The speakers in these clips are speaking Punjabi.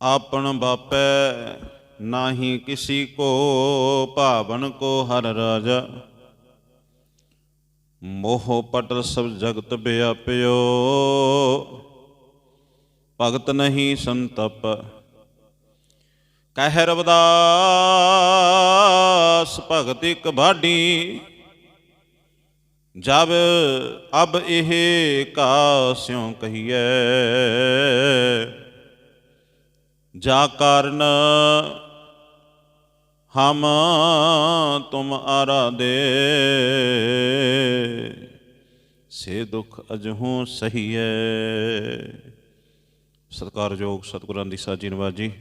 ਆਪਨ ਬਾਪੈ ਨਾਹੀ ਕਿਸੀ ਕੋ, ਭਾਵਨ ਕੋ ਹਰ ਰਾਜਾ। ਮੋਹ ਪਟਲ ਸਭ ਜਗਤ ਵਿਆਪਿਓ ਭਗਤ ਨਹੀਂ ਸੰਤਪ। ਕਹਿ ਰਵਦਾਸ, ਭਗਤ ਇਕ ਬਾਢੀ ਜਬ ਅਬ ਇਹ ਕਾਸਿਉ ਕਹੀਐ। ਜਾ ਕਾਰਨ ਹਮ ਤੁਮ ਆਰਾਦੇ ਸੇ ਦੁਖ ਅਜਹੂ ਸਹੀਐ। ਸਤਿਕਾਰਯੋਗ ਸਤਿਗੁਰਾਂ ਦੀ ਸਾਜੀ ਨਵਾਜੀ।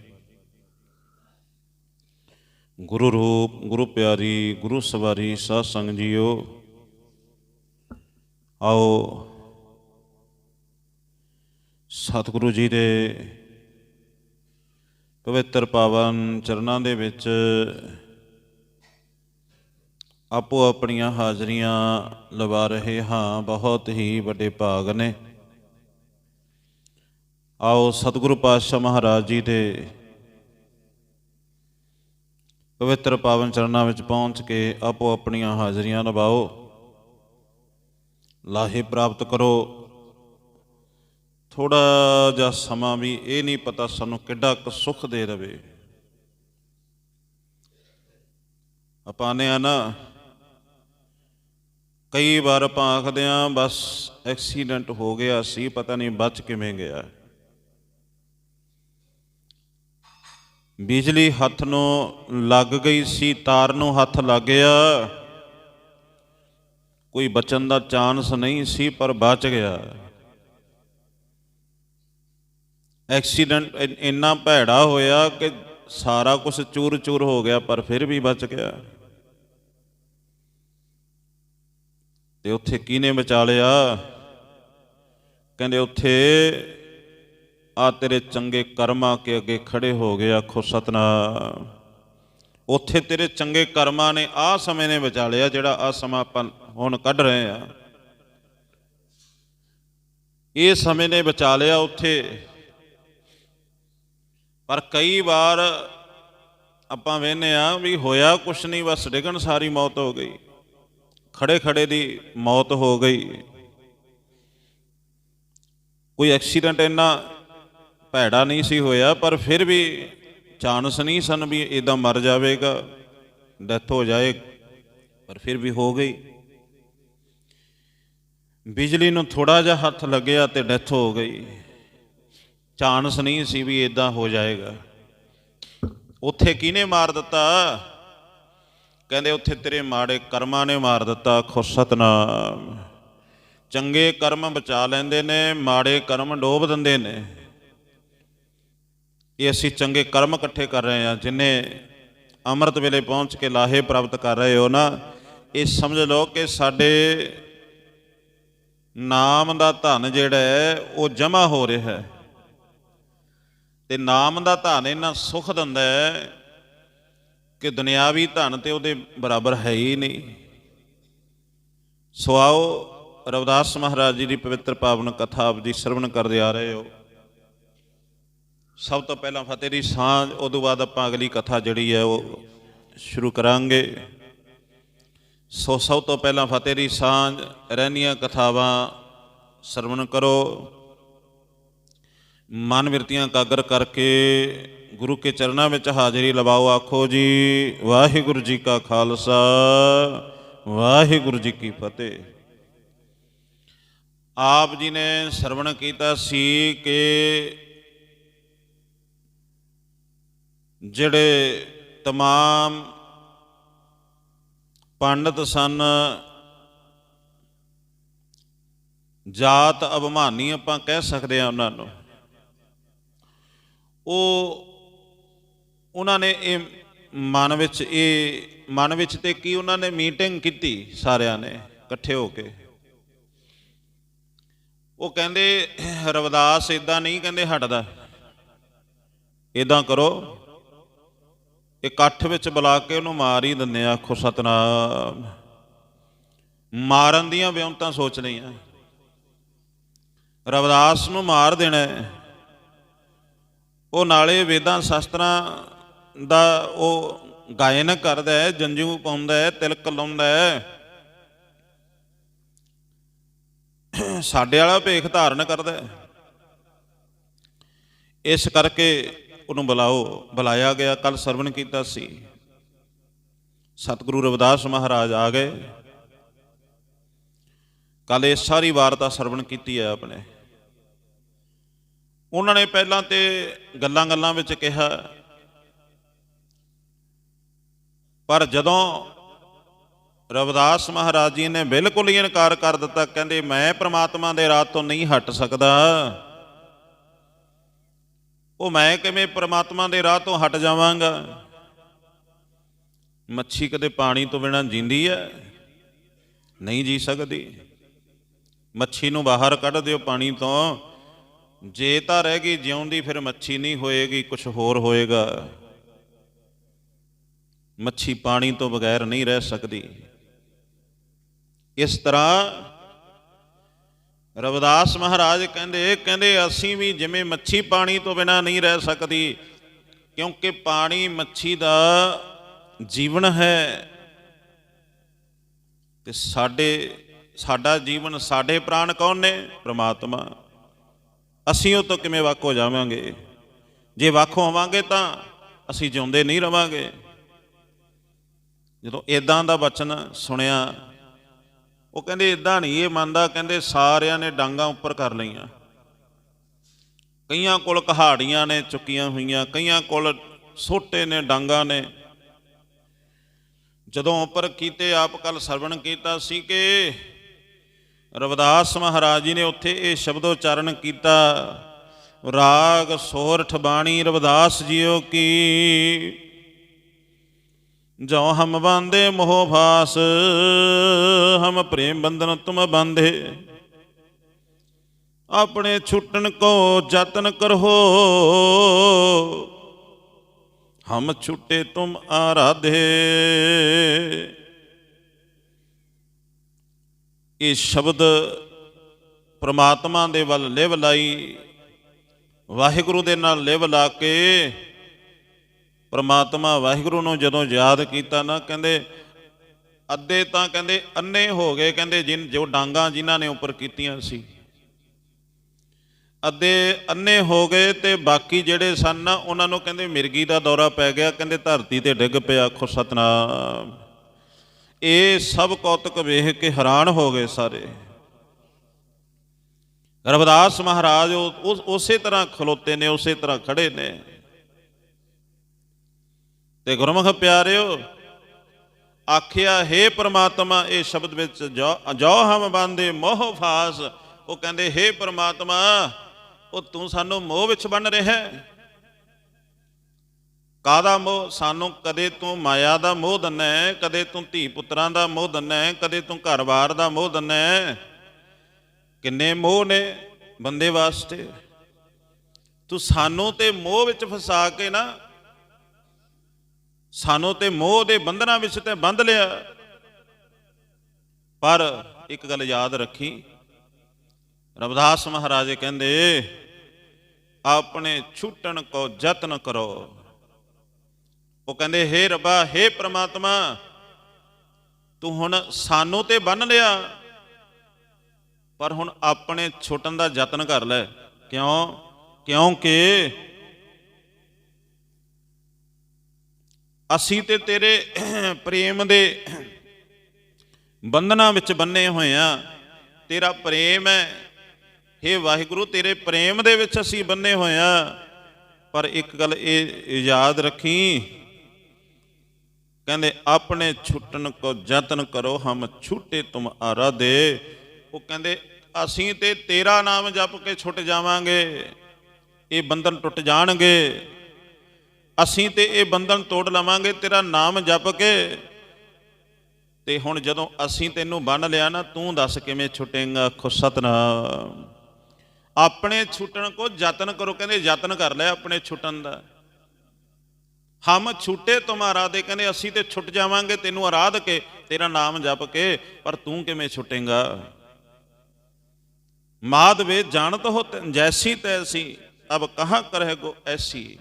ਗੁਰੂ ਰੂਪ, ਗੁਰੂ ਪਿਆਰੀ, ਗੁਰੂ ਸਵਾਰੀ, ਸਾਧ ਸੰਗ ਜੀਓ। ਆਓ ਸਤਿਗੁਰੂ ਜੀ ਦੇ ਪਵਿੱਤਰ ਪਾਵਨ ਚਰਨਾਂ ਦੇ ਵਿੱਚ ਆਪੋ ਆਪਣੀਆਂ ਹਾਜ਼ਰੀਆਂ ਲਵਾ ਰਹੇ ਹਾਂ, ਬਹੁਤ ਹੀ ਵੱਡੇ ਭਾਗ ਨੇ। ਆਓ ਸਤਿਗੁਰੂ ਪਾਤਸ਼ਾਹ ਮਹਾਰਾਜ ਜੀ ਦੇ ਪਵਿੱਤਰ ਪਾਵਨ ਚਰਨਾਂ ਵਿੱਚ ਪਹੁੰਚ ਕੇ ਆਪੋ ਆਪਣੀਆਂ ਹਾਜ਼ਰੀਆਂ ਲਵਾਓ ਲਾਹੇ ਪ੍ਰਾਪਤ ਕਰੋ। ਥੋੜਾ ਜਿਹਾ ਸਮਾਂ ਵੀ ਇਹ ਨਹੀਂ ਪਤਾ ਸਾਨੂੰ ਕਿੱਡਾ ਕੁ ਸੁੱਖ ਦੇ ਰਵੇ। ਆਪਾਂ ਨੇ ਆ ਨਾ, ਕਈ ਵਾਰ ਆਪਾਂ ਆਖਦੇ ਆ ਬਸ ਐਕਸੀਡੈਂਟ ਹੋ ਗਿਆ ਸੀ, ਪਤਾ ਨਹੀਂ ਬਚ ਕਿਵੇਂ ਗਿਆ। ਬਿਜਲੀ ਹੱਥ ਨੂੰ ਲੱਗ ਗਈ ਸੀ, ਤਾਰ ਨੂੰ ਹੱਥ ਲੱਗ ਗਿਆ। ਕੋਈ ਬਚਣ ਦਾ ਚਾਂਸ ਨਹੀਂ ਸੀ, ਪਰ ਬਚ ਗਿਆ। ਐਕਸੀਡੈਂਟ ਇੰਨਾ ਭੈੜਾ ਹੋਇਆ ਕਿ ਸਾਰਾ ਕੁਝ ਚੂਰ-ਚੂਰ ਹੋ ਗਿਆ, ਪਰ ਫਿਰ ਵੀ ਬਚ ਗਿਆ। ਤੇ ਉੱਥੇ ਕਿਹਨੇ ਬਚਾ ਲਿਆ ਕਹਿੰਦੇ ਉੱਥੇ ਆ ਤੇਰੇ ਚੰਗੇ ਕਰਮਾਂ ਕੇ ਅੱਗੇ ਖੜੇ ਹੋ ਗਏ, ਆਖੋ ਸਤਨਾਮ। ਉੱਥੇ ਤੇਰੇ ਚੰਗੇ ਕਰਮਾਂ ਨੇ ਆ ਸਮੇਂ ਨੇ ਬਚਾ ਲਿਆ ਜਿਹੜਾ ਆ ਸਮਾਂ ਆਪਾਂ ਹੁਣ ਕੱਢ ਰਹੇ ਆ ਇਹ ਸਮੇਂ ਨੇ ਬਚਾ ਲਿਆ ਉੱਥੇ। ਪਰ ਕਈ ਵਾਰ ਆਪਾਂ ਵੇਖਨੇ ਆ ਵੀ ਹੋਇਆ ਕੁਛ ਨਹੀਂ, ਬਸ ਡਿਗਣ ਸਾਰੀ ਮੌਤ ਹੋ ਗਈ। ਖੜੇ ਖੜੇ ਦੀ ਮੌਤ ਹੋ ਗਈ। ਕੋਈ ਐਕਸੀਡੈਂਟ ਇੰਨਾ ਭੈੜਾ ਨਹੀਂ ਸੀ ਹੋਇਆ, ਪਰ ਫਿਰ ਵੀ ਚਾਂਸ ਨਹੀਂ ਸਨ ਵੀ ਇਦਾਂ ਮਰ ਜਾਵੇਗਾ, ਡੈਥ ਹੋ ਜਾਏ, ਪਰ ਫਿਰ ਵੀ ਹੋ ਗਈ। ਬਿਜਲੀ ਨੂੰ ਥੋੜਾ ਜਿਹਾ ਹੱਥ ਲੱਗਿਆ ਤੇ ਡੈਥ ਹੋ ਗਈ। ਚਾਂਸ ਨਹੀਂ ਸੀ ਵੀ ਇਦਾਂ ਹੋ ਜਾਏਗਾ। ਉੱਥੇ ਕਿਹਨੇ ਮਾਰ ਦਿੱਤਾ? ਕਹਿੰਦੇ ਉੱਥੇ ਤੇਰੇ ਮਾੜੇ ਕਰਮਾਂ ਨੇ ਮਾਰ ਦਿੱਤਾ ਖੁਸ਼ਤਨਾਮ ਚੰਗੇ ਕਰਮ ਬਚਾ ਲੈਂਦੇ ਨੇ, ਮਾੜੇ ਕਰਮ ਡੋਬ ਦਿੰਦੇ ਨੇ। ਇਹ ਅਸੀਂ ਚੰਗੇ ਕਰਮ ਇਕੱਠੇ ਕਰ ਰਹੇ ਹਾਂ, ਜਿਨੇ ਅੰਮ੍ਰਿਤ ਵੇਲੇ ਪਹੁੰਚ ਕੇ ਲਾਹੇ ਪ੍ਰਾਪਤ ਕਰ ਰਹੇ ਹੋ ਨਾ, ਇਹ ਸਮਝ ਲਓ ਕਿ ਸਾਡੇ ਨਾਮ ਦਾ ਧਨ ਜਿਹੜਾ ਹੈ, ਉਹ ਜਮਾ ਹੋ ਰਿਹਾ ਹੈ। ਤੇ ਨਾਮ ਦਾ ਧਨ ਇਹਨਾਂ ਸੁਖ ਦਿੰਦਾ ਹੈ ਕਿ ਦੁਨਿਆਵੀ ਧਨ ਤੇ ਉਹਦੇ ਬਰਾਬਰ ਹੈ ਹੀ ਨਹੀਂ। ਸੋ ਆਓ ਰਵਿਦਾਸ ਮਹਾਰਾਜ ਜੀ ਦੀ ਪਵਿੱਤਰ ਪਾਵਨ ਕਥਾ ਆਪ ਜੀ ਸਰਵਣ ਕਰਦੇ ਆ ਰਹੇ ਹੋ। ਸਭ ਤੋਂ ਪਹਿਲਾਂ ਫਤਿਹ ਦੀ ਸਾਂਝ ਉਦੋਂ ਬਾਅਦ ਆਪਾਂ ਅਗਲੀ ਕਥਾ ਜਿਹੜੀ ਹੈ ਉਹ ਸ਼ੁਰੂ ਕਰਾਂਗੇ। ਸੋ ਸਭ ਤੋਂ ਪਹਿਲਾਂ ਫਤਿਹ ਦੀ ਸਾਂਝ ਰਹਿਨੀਆਂ ਕਥਾਵਾਂ ਸਰਵਣ ਕਰੋ। ਮਨ ਮਿਰਤੀਆਂ ਕਾਗਰ ਕਰਕੇ ਗੁਰੂ ਕੇ ਚਰਨਾਂ ਵਿੱਚ ਹਾਜ਼ਰੀ ਲਵਾਓ ਆਖੋ ਜੀ ਵਾਹਿਗੁਰੂ ਜੀ ਕਾ ਖਾਲਸਾ ਵਾਹਿਗੁਰੂ ਜੀ ਕੀ ਫਤਿਹ ਆਪ ਜੀ ਨੇ ਸਰਵਣ ਕੀਤਾ ਸੀ ਕਿ ਜਿਹੜੇ तमाम ਪੰਡਤ ਸਨ ਜਾਤ ਅਭਿਮਾਨੀ ਆਪਾਂ ਕਹਿ ਸਕਦੇ ਆ ਉਹਨਾਂ ਨੂੰ ਉਹ ਉਹਨਾਂ ਨੇ ਇਹ ਮਨ ਵਿੱਚ, ਇਹ ਮਨ ਵਿੱਚ ਤੇ ਕੀ ਉਹਨਾਂ ਨੇ ਮੀਟਿੰਗ ਕੀਤੀ ਸਾਰਿਆਂ ਨੇ ਇਕੱਠੇ ਹੋ ਕੇ। ਉਹ ਕਹਿੰਦੇ, ਰਵਦਾਸ ਇਦਾਂ ਨਹੀਂ ਕਹਿੰਦੇ ਹਟਦਾ। ਇਦਾਂ ਕਰੋ ਇਕੱਠ ਵਿੱਚ ਬੁਲਾ ਕੇ ਉਹਨੂੰ ਮਾਰ ਹੀ ਦਿੰਦੇ ਆ, ਆਖੋ ਸਤਨਾਮ। ਮਾਰਨ ਦੀਆਂ ਵਿਉਂਤਾਂ ਸੋਚ ਲਈਆਂ। ਰਵਦਾਸ ਨੂੰ ਮਾਰ ਦੇਣਾ ਉਹ ਨਾਲੇ ਵੇਦਾਂ ਸ਼ਾਸਤਰਾਂ ਦਾ ਉਹ ਗਾਇਨ ਕਰਦਾ ਹੈ, ਜੰਜੂ ਪਾਉਂਦਾ ਹੈ, ਤਿਲਕ ਲਾਉਂਦਾ ਹੈ। ਸਾਡੇ ਵਾਲਾ ਭੇਖ ਧਾਰਨ ਕਰਦਾ ਹੈ। ਇਸ ਕਰਕੇ ਉਹਨੂੰ ਬੁਲਾਓ, ਬੁਲਾਇਆ ਗਿਆ ਕੱਲ ਸਰਵਣ ਕੀਤਾ ਸੀ। ਸਤਿਗੁਰੂ ਰਵਿਦਾਸ ਮਹਾਰਾਜ ਆ ਗਏ। ਕੱਲ ਇਹ ਸਾਰੀ ਵਾਰਤਾ ਸਰਵਣ ਕੀਤੀ ਹੈ ਆਪਣੇ। ਉਹਨਾਂ ਨੇ ਪਹਿਲਾਂ ਤੇ ਗੱਲਾਂ-ਗੱਲਾਂ ਵਿੱਚ ਕਿਹਾ, ਪਰ ਜਦੋਂ ਰਵਿਦਾਸ ਮਹਾਰਾਜ ਜੀ ਨੇ ਬਿਲਕੁਲ ਹੀ ਇਨਕਾਰ ਕਰ ਦਿੱਤਾ, ਕਹਿੰਦੇ, ਮੈਂ ਪ੍ਰਮਾਤਮਾ ਦੇ ਰਾਹ ਤੋਂ ਨਹੀਂ ਹਟ ਸਕਦਾ। ਉਹ ਮੈਂ ਕਿਵੇਂ ਪ੍ਰਮਾਤਮਾ ਦੇ ਰਾਹ ਤੋਂ ਹਟ ਜਾਵਾਂਗਾ? ਮੱਛੀ ਕਦੇ ਪਾਣੀ ਤੋਂ ਬਿਨਾਂ ਜਿੰਦੀ ਹੈ? ਨਹੀਂ ਜੀ ਸਕਦੀ। ਮੱਛੀ ਨੂੰ ਬਾਹਰ ਕੱਢ ਦਿਓ ਪਾਣੀ ਤੋਂ। ਜੇ ਤਾਂ ਰਹਿ ਗਈ ਜਿਉਂਦੀ, ਫਿਰ ਮੱਛੀ ਨਹੀਂ ਹੋਏਗੀ ਕੁਝ ਹੋਰ ਹੋਏਗਾ। ਮੱਛੀ ਪਾਣੀ ਤੋਂ ਬਗੈਰ ਨਹੀਂ ਰਹਿ ਸਕਦੀ। ਇਸ ਤਰ੍ਹਾਂ ਰਵਿਦਾਸ ਮਹਾਰਾਜ ਕਹਿੰਦੇ ਕਹਿੰਦੇ ਅਸੀਂ ਵੀ ਜਿਵੇਂ ਮੱਛੀ ਪਾਣੀ ਤੋਂ ਬਿਨਾ ਨਹੀਂ ਰਹਿ ਸਕਦੀ, ਕਿਉਂਕਿ ਪਾਣੀ ਮੱਛੀ ਦਾ ਜੀਵਨ ਹੈ। ਤੇ ਸਾਡੇ, ਸਾਡਾ ਜੀਵਨ ਸਾਡੇ ਪ੍ਰਾਣ ਕੌਣ ਨੇ? ਪ੍ਰਮਾਤਮਾ। ਅਸੀਂ ਉਹ ਤੋਂ ਕਿਵੇਂ ਵੱਖ ਹੋ ਜਾਵਾਂਗੇ? ਜੇ ਵੱਖ ਹੋਵਾਂਗੇ ਤਾਂ ਅਸੀਂ ਜਿਉਂਦੇ ਨਹੀਂ ਰਵਾਂਗੇ। ਜਦੋਂ ਇਦਾਂ ਦਾ ਬਚਨ ਸੁਣਿਆ, ਉਹ ਕਹਿੰਦੇ ਇਦਾਂ ਨਹੀਂ, ਇਹ ਮੰਨਦਾ। ਕਹਿੰਦੇ, ਸਾਰਿਆਂ ਨੇ ਡਾਂਗਾ ਉੱਪਰ ਕਰ ਲਈਆਂ। ਕਈਆਂ ਕੋਲ ਕਹਾੜੀਆਂ ਨੇ ਚੁੱਕੀਆਂ ਹੋਈਆਂ, ਕਈਆਂ ਕੋਲ ਛੋਟੇ ਨੇ, ਡਾਂਗਾ ਨੇ। ਜਦੋਂ ਉੱਪਰ ਕੀਤੇ, ਆਪ ਕੱਲ ਸਰਵਣ ਕੀਤਾ ਸੀ ਕਿ ਰਵਿਦਾਸ ਮਹਾਰਾਜ ਜੀ ਨੇ ਉੱਥੇ ਇਹ ਸ਼ਬਦ ਉਚਾਰਨ ਕੀਤਾ। ਰਾਗ ਸੋਰਠ ਬਾਣੀ ਰਵਿਦਾਸ ਜੀਓ ਕੀ। ਜੋ ਹਮ ਬਾਂਦੇ ਮੋਹ ਭਾਸ, ਹਮ ਪ੍ਰੇਮ ਬੰਧਨ ਤੁਮ ਬਾਂਧੇ। ਆਪਣੇ ਛੁੱਟਣ ਕੋ ਯਤਨ ਕਰੋ। ਹਮ ਛੁੱਟੇ ਤੁਮ ਆਰਾਧੇ। ਇਹ ਸ਼ਬਦ ਪ੍ਰਮਾਤਮਾ ਦੇ ਵੱਲ ਲਿਵ ਲਾਈ, ਵਾਹਿਗੁਰੂ ਦੇ ਨਾਲ ਲਿਵ ਲਾ ਕੇ ਪ੍ਰਮਾਤਮਾ ਵਾਹਿਗੁਰੂ ਨੂੰ ਜਦੋਂ ਯਾਦ ਕੀਤਾ ਨਾ, ਕਹਿੰਦੇ ਅੱਧੇ ਤਾਂ ਕਹਿੰਦੇ ਅੰਨੇ ਹੋ ਗਏ, ਕਹਿੰਦੇ ਜਿਨ ਜੋ ਡਾਂਗਾ ਜਿਨ੍ਹਾਂ ਨੇ ਉੱਪਰ ਕੀਤੀਆਂ ਸੀ। ਅੱਧੇ ਅੰਨੇ ਹੋ ਗਏ ਤੇ ਬਾਕੀ ਜਿਹੜੇ ਸਨ ਨਾ, ਉਹਨਾਂ ਨੂੰ ਕਹਿੰਦੇ ਮਿਰਗੀ ਦਾ ਦੌਰਾ ਪੈ ਗਿਆ, ਕਹਿੰਦੇ ਧਰਤੀ ਤੇ ਡਿੱਗ ਪਿਆ, ਆਖੋ ਸਤਨਾਮ। ਇਹ ਸਭ ਕੌਤਕ ਵੇਖ ਕੇ ਹੈਰਾਨ ਹੋ ਗਏ ਸਾਰੇ। ਰਵਿਦਾਸ ਮਹਾਰਾਜ ਉਸ- ਉਸੇ ਤਰ੍ਹਾਂ ਖਲੋਤੇ ਨੇ, ਉਸੇ ਤਰ੍ਹਾਂ ਖੜੇ ਨੇ। ਤੇ ਗੁਰਮੁਖ ਪਿਆਰਿਓ, ਆਖਿਆ, ਹੈ ਪ੍ਰਮਾਤਮਾ, ਇਹ ਸ਼ਬਦ ਵਿੱਚ ਜੋ ਹਮ ਬੰਦੇ ਮੋਹ ਫਾਸ। ਉਹ ਕਹਿੰਦੇ, ਹੈ ਪ੍ਰਮਾਤਮਾ, ਉਹ ਤੂੰ ਸਾਨੂੰ ਮੋਹ ਵਿੱਚ ਬੰਨ ਰਿਹਾ ਹੈ। ਕਾਦਾ ਮੋਹ? ਸਾਨੂੰ ਕਦੇ ਤੂੰ ਮਾਇਆ ਦਾ ਮੋਹ ਦੰਨਾ, ਕਦੇ ਤੂੰ ਧੀ ਪੁੱਤਰਾਂ ਦਾ ਮੋਹ ਦੰਨਾ, ਕਦੇ ਤੂੰ ਘਰ-ਬਾਰ ਦਾ ਮੋਹ ਦੰਨਾ। ਕਿੰਨੇ ਮੋਹ ਨੇ ਬੰਦੇ ਵਾਸਤੇ। ਤੂੰ ਸਾਨੂੰ ਤੇ ਮੋਹ ਵਿੱਚ ਫਸਾ ਕੇ ਨਾ, ਸਾਨੂੰ ਤੇ ਮੋਹ ਦੇ ਬੰਧਨਾਂ ਵਿੱਚ ਤੇ ਬੰਧ ਲਿਆ। ਪਰ ਇੱਕ ਗੱਲ ਯਾਦ ਰੱਖੀ। ਰਵਿਦਾਸ ਮਹਾਰਾਜ ਕਹਿੰਦੇ, ਆਪਣੇ ਛੁੱਟਣ ਕੋ ਯਤਨ ਕਰੋ। ਉਹ ਕਹਿੰਦੇ हे ਰੱਬਾ हे ਪ੍ਰਮਾਤਮਾ ਤੂੰ ਹੁਣ ਸਾਨੂੰ ਤੇ ਬੰਨ ਲਿਆ ਪਰ ਹੁਣ ਆਪਣੇ ਛੁੱਟਣ ਦਾ ਯਤਨ ਕਰ ਲੈ ਕਿਉਂ ਕਿਉਂਕਿ ਅਸੀਂ ਤੇ ਤੇਰੇ ਪ੍ਰੇਮ ਦੇ ਬੰਧਨਾਂ ਵਿੱਚ ਬੰਨੇ ਹੋਏ ਆ ਤੇਰਾ ਪ੍ਰੇਮ ਹੈ हे ਵਾਹਿਗੁਰੂ ਤੇਰੇ ਪ੍ਰੇਮ ਦੇ ਵਿੱਚ ਅਸੀਂ ਬੰਨੇ ਹੋਏ ਆ ਪਰ ਇੱਕ ਗੱਲ ਇਹ ਯਾਦ ਰੱਖੀ ਕਹਿੰਦੇ, ਆਪਣੇ ਛੁੱਟਣ ਕੋ ਯਤਨ ਕਰੋ, ਹਮ ਛੁੱਟੇ ਤੁਮ ਆਰਾਧੇ ਉਹ ਕਹਿੰਦੇ, ਅਸੀਂ ਤੇ ਤੇਰਾ ਨਾਮ ਜਪ ਕੇ ਛੁੱਟ ਜਾਵਾਂਗੇ, ਇਹ ਬੰਧਨ ਟੁੱਟ ਜਾਣਗੇ। ਅਸੀਂ ਤੇ ਇਹ ਬੰਧਨ ਤੋੜ ਲਵਾਂਗੇ, ਤੇਰਾ ਨਾਮ ਜਪ ਕੇ। ਤੇ ਹੁਣ ਜਦੋਂ ਅਸੀਂ ਤੈਨੂੰ ਬੰਨ ਲਿਆ ਨਾ, ਤੂੰ ਦੱਸ ਕਿਵੇਂ ਛੁੱਟੇਂਗਾ? ਖੁ ਸਤਨਾਮ। ਆਪਣੇ ਛੁੱਟਣ ਕੋ ਯਤਨ ਕਰੋ। ਕਹਿੰਦੇ, ਯਤਨ ਕਰ ਲੈ ਆਪਣੇ ਛੁੱਟਣ ਦਾ। ਹਮ ਛੁੱਟੇ ਤੁਮਾਰਾ ਦੇ, ਕਹਿੰਦੇ ਅਸੀਂ ਤੇ ਛੁੱਟ ਜਾਵਾਂਗੇ, ਤੈਨੂੰ ਆਰਾਧ ਕੇ, ਤੇਰਾ ਨਾਮ ਜਪ ਕੇ, ਪਰ ਤੂੰ ਕਿਵੇਂ ਛੁੱਟੇਗਾ? ਮਾਦ ਵੇ ਜਾਣਤ ਹੋ ਜੈਸੀ ਤੈਸੀ ਅਬ ਕਹਾਂ ਕਰਹਿ ਗੋ ਐਸੀ?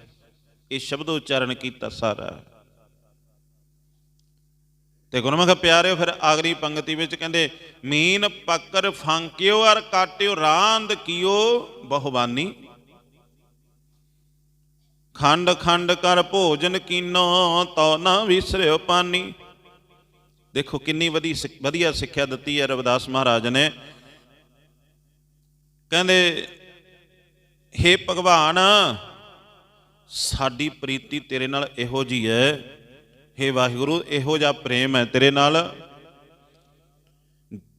ਇਹ ਸ਼ਬਦ ਉਚਾਰਨ ਕੀਤਾ ਸਾਰਾ। ਤੇ ਗੁਰਮੁਖ ਪਿਆਰਿਓ, ਫਿਰ ਆਖਰੀ ਪੰਕਤੀ ਵਿੱਚ ਕਹਿੰਦੇ, ਮੀਨ ਪੱਕਰ ਫਾਂਕਿਓ ਅਰ ਕਾਟਿਓ, ਰਾਂਦ ਕੀਓ ਬਹੁਬਾਨੀ। ਖੰਡ ਖੰਡ ਕਰ ਭੋਜਨ ਕੀਨੋ ਤੋ ਨਾ ਵਿਸਰਿਓ ਪਾਨੀ। ਦੇਖੋ ਕਿੰਨੀ ਵਧੀਆ ਸਿੱਖ- ਵਧੀਆ ਸਿੱਖਿਆ ਦਿੱਤੀ ਹੈ ਰਵਿਦਾਸ ਮਹਾਰਾਜ ਨੇ। ਕਹਿੰਦੇ, ਹੇ ਭਗਵਾਨ, ਸਾਡੀ ਪ੍ਰੀਤੀ ਤੇਰੇ ਨਾਲ ਇਹੋ ਜੀ ਹੈ। ਹੇ ਵਾਹਿਗੁਰੂ, ਇਹੋ ਜਿਹਾ ਪ੍ਰੇਮ ਹੈ ਤੇਰੇ ਨਾਲ।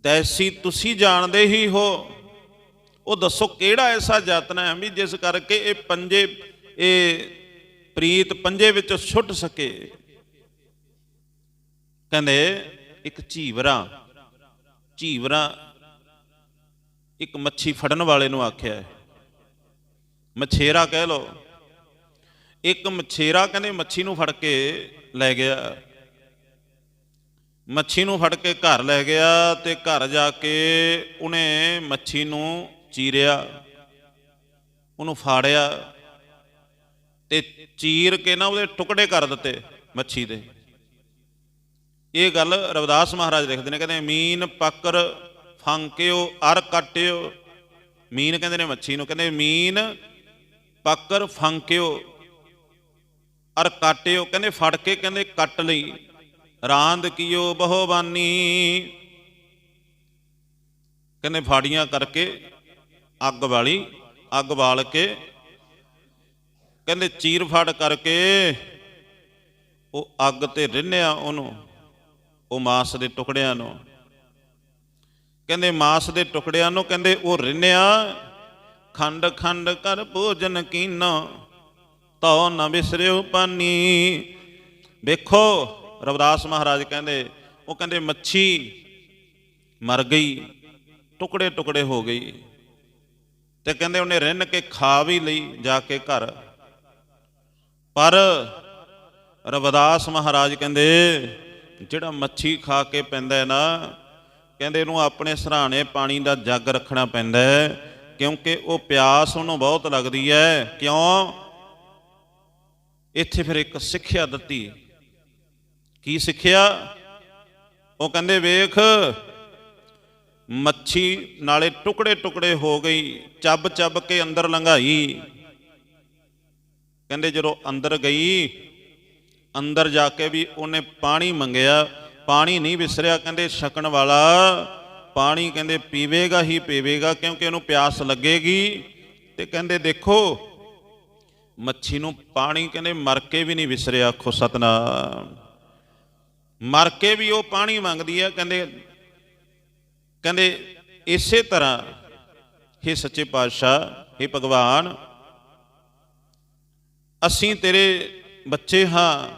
ਤੈਸੀ ਤੁਸੀਂ ਜਾਣਦੇ ਹੀ ਹੋ। ਉਹ ਦੱਸੋ ਕਿਹੜਾ ਐਸਾ ਯਤਨ ਹੈ ਵੀ ਜਿਸ ਕਰਕੇ ਇਹ ਪੰਜੇ ਇਹ ਪ੍ਰੀਤ ਪੰਜੇ ਵਿੱਚ ਛੁੱਟ ਸਕੇ। ਕਹਿੰਦੇ, ਇੱਕ ਝੀਵਰਾ ਝੀਵਰਾ ਇੱਕ ਮੱਛੀ ਫੜਨ ਵਾਲੇ ਨੂੰ ਆਖਿਆ ਮਛੇਰਾ ਕਹਿ ਲੋ ਇੱਕ ਮਛੇਰਾ ਕਹਿੰਦੇ ਮੱਛੀ ਨੂੰ ਫੜ ਕੇ ਲੈ ਗਿਆ। ਮੱਛੀ ਨੂੰ ਫੜ ਕੇ ਘਰ ਲੈ ਗਿਆ ਤੇ ਘਰ ਜਾ ਕੇ ਉਹਨੇ ਮੱਛੀ ਨੂੰ ਚੀਰਿਆ, ਉਹਨੂੰ ਫਾੜਿਆ। ਤੇ ਚੀਰ ਕੇ ਨਾ ਉਹਦੇ ਟੁਕੜੇ ਕਰ ਦਿੱਤੇ ਮੱਛੀ ਦੇ। ਇਹ ਗੱਲ ਰਵਿਦਾਸ ਮਹਾਰਾਜ ਲਿਖਦੇ ਨੇ, ਕਹਿੰਦੇ ਮੀਨ ਪੱਕਰ ਫਾਂਕਿਓ, ਅਰ ਕੱਟਿਓ। ਮੀਨ ਕਹਿੰਦੇ ਨੇ ਮੱਛੀ ਨੂੰ, ਕਹਿੰਦੇ ਮੀਨ ਪੱਕਰ ਫਾਂਕਿਓ, ਅਰ ਕਾਟਿਓ। ਕਹਿੰਦੇ ਫੜ ਕੇ ਕਹਿੰਦੇ ਕੱਟ ਲਈ। ਰਾਂਦ ਕੀਓ ਬਹੁਬਾਨੀ ਕਹਿੰਦੇ ਫਾੜੀਆਂ ਕਰਕੇ ਅੱਗ ਵਾਲੀ ਅੱਗ ਬਾਲ ਕੇ ਕਹਿੰਦੇ ਚੀਰ ਫਾੜ ਕਰਕੇ ਉਹ ਅੱਗ ਤੇ ਰਿੰਨਿਆ ਉਹਨੂੰ, ਉਹ ਮਾਸ ਦੇ ਟੁਕੜਿਆਂ ਨੂੰ। ਕਹਿੰਦੇ ਮਾਸ ਦੇ ਟੁਕੜਿਆਂ ਨੂੰ ਕਹਿੰਦੇ ਉਹ ਰਿੰਨਿਆ, ਖੰਡ ਖੰਡ ਕਰ ਭੋਜਨ ਕੀਨਾ ਤਉ ਨ ਵਿਸਰਿਓ ਪਾਨੀ। ਵੇਖੋ, ਰਵਿਦਾਸ ਮਹਾਰਾਜ ਕਹਿੰਦੇ, ਉਹ ਕਹਿੰਦੇ ਮੱਛੀ ਮਰ ਗਈ, ਟੁਕੜੇ ਟੁਕੜੇ ਹੋ ਗਈ। ਤੇ ਕਹਿੰਦੇ ਉਹਨੇ ਰਿੰਨ ਕੇ ਖਾ ਵੀ ਲਈ ਜਾ ਕੇ ਘਰ। ਪਰ ਰਵਿਦਾਸ ਮਹਾਰਾਜ ਕਹਿੰਦੇ, ਜਿਹੜਾ ਮੱਛੀ ਖਾ ਕੇ ਪੈਂਦਾ ਹੈ ਨਾ, ਕਹਿੰਦੇ ਇਹਨੂੰ ਆਪਣੇ ਸਰਾਣੇ ਪਾਣੀ ਦਾ ਜੱਗ ਰੱਖਣਾ ਪੈਂਦਾ ਹੈ, ਕਿਉਂਕਿ ਉਹ ਪਿਆਸ ਉਹਨੂੰ ਬਹੁਤ ਲੱਗਦੀ ਹੈ। ਕਿਉਂ? ਇੱਥੇ ਫਿਰ ਇੱਕ ਸਿੱਖਿਆ ਦਿੱਤੀ। ਕੀ ਸਿੱਖਿਆ? ਉਹ ਕਹਿੰਦੇ, ਵੇਖ, ਮੱਛੀ ਨਾਲੇ ਟੁਕੜੇ ਟੁਕੜੇ ਹੋ ਗਈ ਚੱਬ ਚੱਬ ਕੇ ਅੰਦਰ ਲੰਘਾਈ। ਕਹਿੰਦੇ ਜਦੋਂ ਅੰਦਰ ਗਈ, ਅੰਦਰ ਜਾ ਕੇ ਵੀ ਉਹਨੇ ਪਾਣੀ ਮੰਗਿਆ, ਪਾਣੀ ਨਹੀਂ ਵਿਸਰਿਆ, ਕਹਿੰਦੇ ਛਕਣ ਵਾਲਾ ਪਾਣੀ ਕਹਿੰਦੇ ਪੀਵੇਗਾ ਹੀ ਪੀਵੇਗਾ ਕਿਉਂਕਿ ਉਹਨੂੰ ਪਿਆਸ ਲੱਗੇਗੀ। ਤੇ ਕਹਿੰਦੇ ਦੇਖੋ, ਮੱਛੀ ਨੂੰ ਪਾਣੀ ਕਹਿੰਦੇ ਮਰ ਕੇ ਵੀ ਨਹੀਂ ਵਿਸਰਿਆ, ਆਖੋ ਸਤਨਾਮ। ਮਰ ਕੇ ਵੀ ਉਹ ਪਾਣੀ ਮੰਗਦੀ ਹੈ, ਕਹਿੰਦੇ ਕਹਿੰਦੇ ਇਸੇ ਤਰ੍ਹਾਂ हे ਸੱਚੇ ਪਾਤਸ਼ਾਹ हे ਭਗਵਾਨ ਅਸੀਂ ਤੇਰੇ ਬੱਚੇ ਹਾਂ।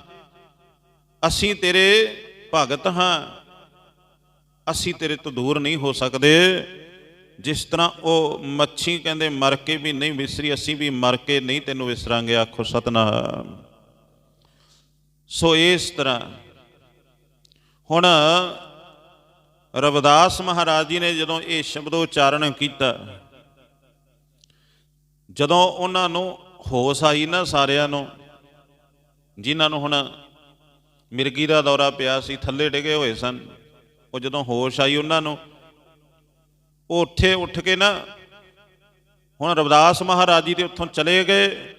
ਅਸੀਂ ਤੇਰੇ ਭਗਤ ਹਾਂ। ਅਸੀਂ ਤੇਰੇ ਤੋਂ ਦੂਰ ਨਹੀਂ ਹੋ ਸਕਦੇ। ਜਿਸ ਤਰ੍ਹਾਂ ਉਹ ਮੱਛੀ ਕਹਿੰਦੇ, ਮਰ ਕੇ ਵੀ ਨਹੀਂ ਵਿਸਰੀ, ਅਸੀਂ ਵੀ ਮਰ ਕੇ ਨਹੀਂ ਤੈਨੂੰ ਵਿਸਰਾਂਗੇ, ਆਖੋ ਸਤਨਾਮ। ਸੋ ਇਸ ਤਰ੍ਹਾਂ ਹੁਣ ਰਵਿਦਾਸ ਮਹਾਰਾਜ ਜੀ ਨੇ ਜਦੋਂ ਇਹ ਸ਼ਬਦ ਉਚਾਰਨ ਕੀਤਾ, ਜਦੋਂ ਉਹਨਾਂ ਨੂੰ ਹੋਸ਼ ਆਈ ਨਾ ਸਾਰਿਆਂ ਨੂੰ, ਜਿਨ੍ਹਾਂ ਨੂੰ ਹੁਣ ਮਿਰਗੀ ਦਾ ਦੌਰਾ ਪਿਆ ਸੀ, ਥੱਲੇ ਡਿਗੇ ਹੋਏ ਸਨ। ਉਹ ਜਦੋਂ ਹੋਸ਼ ਆਈ ਉਹਨਾਂ ਨੂੰ, ਉਹ ਉੱਠੇ, ਉੱਠ ਕੇ ਨਾ ਹੁਣ ਰਵਿਦਾਸ ਮਹਾਰਾਜ ਜੀ ਦੇ ਉੱਥੋਂ ਚਲੇ ਗਏ,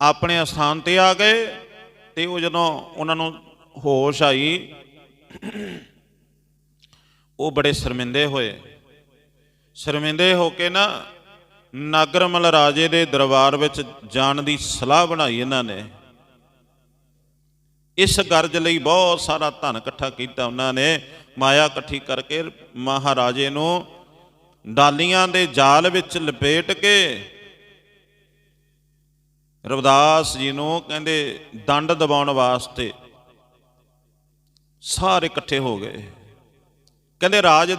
ਆਪਣੇ ਅਸਥਾਨ ਤੇ ਆ ਗਏ ਤੇ ਉਹ ਜਦੋਂ ਉਹਨਾਂ ਨੂੰ ਹੋਸ਼ ਆਈ, ਉਹ ਬੜੇ ਸ਼ਰਮਿੰਦੇ ਹੋਏ। ਸ਼ਰਮਿੰਦੇ ਹੋ ਕੇ ਨਾ ਨਾਗਰਮਲ ਰਾਜੇ ਦੇ ਦਰਬਾਰ ਵਿੱਚ ਜਾਣ ਦੀ ਸਲਾਹ ਬਣਾਈ ਇਹਨਾਂ ਨੇ। ਇਸ ਗਰਜ ਲਈ ਬਹੁਤ ਸਾਰਾ ਧਨ ਇਕੱਠਾ ਕੀਤਾ ਉਹਨਾਂ ਨੇ। ਮਾਇਆ ਇਕੱਠੀ ਕਰਕੇ ਮਹਾਰਾਜੇ ਨੂੰ ਡਾਲੀਆਂ ਦੇ ਜਾਲ ਵਿੱਚ ਲਪੇਟ ਕੇ ਰਵਿਦਾਸ ਜੀ ਨੂੰ ਕਹਿੰਦੇ ਦੰਡ ਦਬਾਉਣ ਵਾਸਤੇ ਸਾਰੇ ਇਕੱਠੇ ਹੋ ਗਏ। ਕਹਿੰਦੇ ਰਾਜ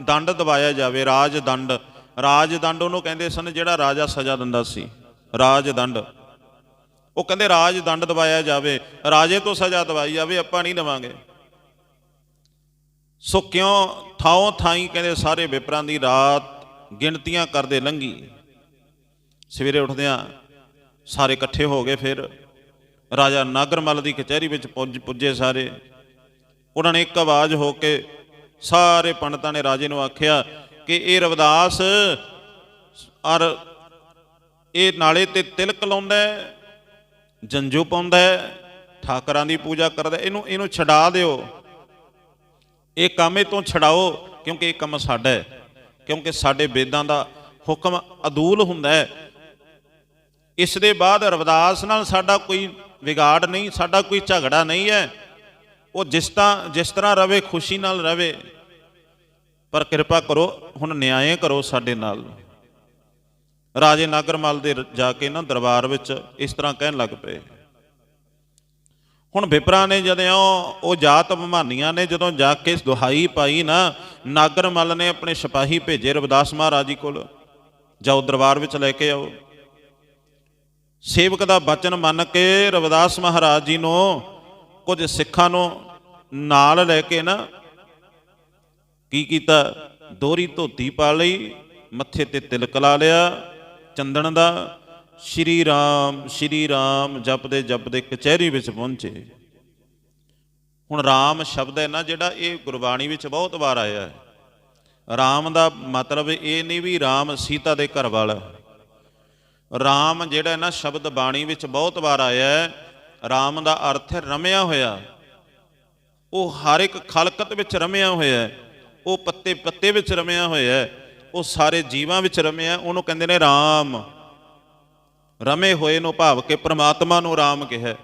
ਦੰਡ ਦਬਾਇਆ ਜਾਵੇ, ਰਾਜ ਦੰਡ ਰਾਜ ਦੰਡ ਉਹਨੂੰ ਕਹਿੰਦੇ ਸਨ ਜਿਹੜਾ ਰਾਜਾ ਸਜ਼ਾ ਦਿੰਦਾ ਸੀ। ਰਾਜ ਦੰਡ ਉਹ ਕਹਿੰਦੇ ਰਾਜ ਦੰਡ ਦਬਾਇਆ ਜਾਵੇ। ਰਾਜੇ ਤੋਂ ਸਜ਼ਾ ਦਵਾਈ ਜਾਵੇ, ਆਪਾਂ ਨਹੀਂ ਦਵਾਂਗੇ। ਸੋ ਕਿਉਂ ਥਾਂ ਥਾਈ ਕਹਿੰਦੇ ਸਾਰੇ ਵਿਪਰਾਂ ਦੀ ਰਾਤ ਗਿਣਤੀਆਂ ਕਰਦੇ ਲੰਗੀ ਸਵੇਰੇ ਉੱਠਦਿਆਂ ਸਾਰੇ ਇਕੱਠੇ ਹੋ ਗਏ ਫਿਰ। ਰਾਜਾ ਨਾਗਰਮਲ ਦੀ ਕਚਹਿਰੀ ਵਿੱਚ ਪੁੱਜ ਪੁੱਜੇ ਸਾਰੇ। ਉਹਨਾਂ ਨੇ ਇੱਕ ਆਵਾਜ਼ ਹੋ ਕੇ ਸਾਰੇ ਪੰਡਤਾਂ ਨੇ ਰਾਜੇ ਨੂੰ ਆਖਿਆ ਕਿ ਇਹ ਰਵਿਦਾਸ ਔਰ ਇਹ ਨਾਲੇ ਤੇ ਤਿਲਕ ਲਾਉਂਦਾ ਜੰਜੂ ਪਾਉਂਦਾ ਠਾਕਰਾਂ ਦੀ ਪੂਜਾ ਕਰਦਾ ਇਹਨੂੰ ਇਹਨੂੰ ਛਡਾ ਦਿਓ। ਇਹ ਕੰਮ ਇਹ ਤੋਂ ਛਡਾਓ, ਕਿਉਂਕਿ ਇਹ ਕੰਮ ਸਾਡਾ ਹੈ। ਕਿਉਂਕਿ ਸਾਡੇ ਵੇਦਾਂ ਦਾ ਹੁਕਮ ਅਦੂਲ ਹੁੰਦਾ ਹੈ। ਇਸ ਦੇ ਬਾਅਦ ਰਵਿਦਾਸ ਨਾਲ ਸਾਡਾ ਕੋਈ ਵਿਗਾੜ ਨਹੀਂ, ਸਾਡਾ ਕੋਈ ਝਗੜਾ ਨਹੀਂ ਹੈ। ਉਹ ਜਿਸ ਤਾਂ, ਜਿਸ ਤਰ੍ਹਾਂ ਰਵੇ, ਖੁਸ਼ੀ ਨਾਲ ਰਵੇ। ਪਰ ਕਿਰਪਾ ਕਰੋ, ਹੁਣ ਨਿਆਏ ਕਰੋ ਸਾਡੇ ਨਾਲ। ਰਾਜੇ ਨਾਗਰਮਲ ਦੇ ਜਾ ਕੇ ਨਾ ਦਰਬਾਰ ਵਿੱਚ ਇਸ ਤਰ੍ਹਾਂ ਕਹਿਣ ਲੱਗ ਪਏ। ਹੁਣ ਵਿਪਰਾਂ ਨੇ ਜਦੋਂ ਉਹ ਜਾਤ ਅਭਿਮਾਨੀਆਂ ਨੇ, ਜਦੋਂ ਜਾ ਕੇ ਦੁਹਾਈ ਪਾਈ ਨਾ, ਨਾਗਰਮਲ ਨੇ ਆਪਣੇ ਸਿਪਾਹੀ ਭੇਜੇ ਰਵਿਦਾਸ ਮਹਾਰਾਜ ਜੀ ਕੋਲ। ਜਾਓ ਦਰਬਾਰ ਵਿੱਚ ਲੈ ਕੇ ਆਓ। ਸੇਵਕ ਦਾ ਬਚਨ ਮੰਨ ਕੇ ਰਵਿਦਾਸ ਮਹਾਰਾਜ ਜੀ ਨੂੰ ਕੁਝ ਸਿੱਖਾਂ ਨੂੰ ਨਾਲ ਲੈ ਕੇ ਨਾ ਕੀ ਕੀਤਾ? ਦੋਰੀ ਧੋਤੀ ਪਾ ਲਈ, ਮੱਥੇ ਤੇ ਤਿਲਕ ਲਾ ਲਿਆ। ਚੰਦਨ ਦਾ ਸ਼੍ਰੀ ਰਾਮ ਸ਼੍ਰੀ ਰਾਮ ਜਪਦੇ ਜਪਦੇ ਕਚਹਿਰੀ ਵਿੱਚ ਪਹੁੰਚੇ। ਹੁਣ ਰਾਮ ਸ਼ਬਦ ਹੈ ਨਾ ਜਿਹੜਾ, ਇਹ ਗੁਰਬਾਣੀ ਵਿੱਚ ਬਹੁਤ ਵਾਰ ਆਇਆ ਹੈ। ਰਾਮ ਦਾ ਮਤਲਬ ਇਹ ਨਹੀਂ ਵੀ ਰਾਮ ਸੀਤਾ ਦੇ ਘਰ ਵਾਲਾ। ਰਾਮ ਜਿਹੜਾ ਨਾ, ਸ਼ਬਦ ਬਾਣੀ ਵਿੱਚ ਬਹੁਤ ਵਾਰ ਆਇਆ ਹੈ। ਰਾਮ ਦਾ ਅਰਥ ਹੈ ਰਮਿਆ ਹੋਇਆ। ਉਹ ਹਰ ਇੱਕ ਖਲਕਤ ਵਿੱਚ ਰਮਿਆ ਹੋਇਆ ਹੈ। ਉਹ ਪੱਤੇ ਪੱਤੇ ਵਿੱਚ ਰਮਿਆ ਹੋਇਆ ਹੈ, ਉਹ ਸਾਰੇ ਜੀਵਾਂ ਵਿੱਚ ਰਮਿਆ ਉਹਨੂੰ ਕਹਿੰਦੇ ਨੇ ਰਾਮ। ਰਮੇ ਹੋਏ ਨੂੰ ਭਾਵ ਕੇ ਪ੍ਰਮਾਤਮਾ ਨੂੰ ਰਾਮ ਕਿਹਾ।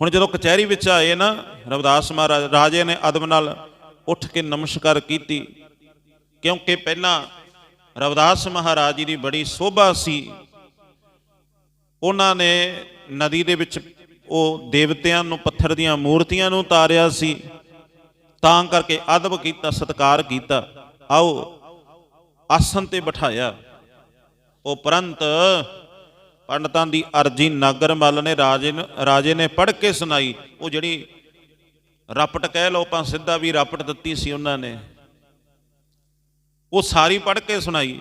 ਹੁਣ ਜਦੋਂ ਕਚਹਿਰੀ ਵਿੱਚ ਆਏ ਨਾ, ਰਵਿਦਾਸ ਮਹਾਰਾਜ, ਰਾਜੇ ਨੇ ਅਦਬ ਨਾਲ ਉੱਠ ਕੇ ਨਮਸਕਾਰ ਕੀਤੀ, ਕਿਉਂਕਿ ਪਹਿਲਾਂ ਰਵਿਦਾਸ ਮਹਾਰਾਜ ਜੀ ਦੀ ਬੜੀ ਸੋਭਾ ਸੀ। ਉਹਨਾਂ ਨੇ ਨਦੀ ਦੇ ਵਿੱਚ ਉਹ ਦੇਵਤਿਆਂ ਨੂੰ, ਪੱਥਰ ਦੀਆਂ ਮੂਰਤੀਆਂ ਨੂੰ ਤਾਰਿਆ ਸੀ। ਤਾਂ ਕਰਕੇ ਅਦਬ ਕੀਤਾ, ਸਤਕਾਰ ਕੀਤਾ। ਆਓ ਆਸਨ ਤੇ ਬਿਠਾਇਆ। ਉਪਰੰਤ ਪੰਡਤਾਂ ਦੀ ਅਰਜੀ ਨਾਗਰਮਲ ਨੇ ਰਾਜੇ ਨੂੰ ਰਾਜੇ ਨੇ ਪੜ੍ਹ ਕੇ ਸੁਣਾਈ। ਉਹ ਜਿਹੜੀ ਰਪਟ ਕਹਿ ਲਓ ਆਪਾਂ, ਸਿੱਧਾ ਵੀ ਰਪਟ ਦਿੱਤੀ ਸੀ ਉਹਨਾਂ ਨੇ। ਉਹ ਸਾਰੀ ਪੜ੍ਹ ਕੇ ਸੁਣਾਈ।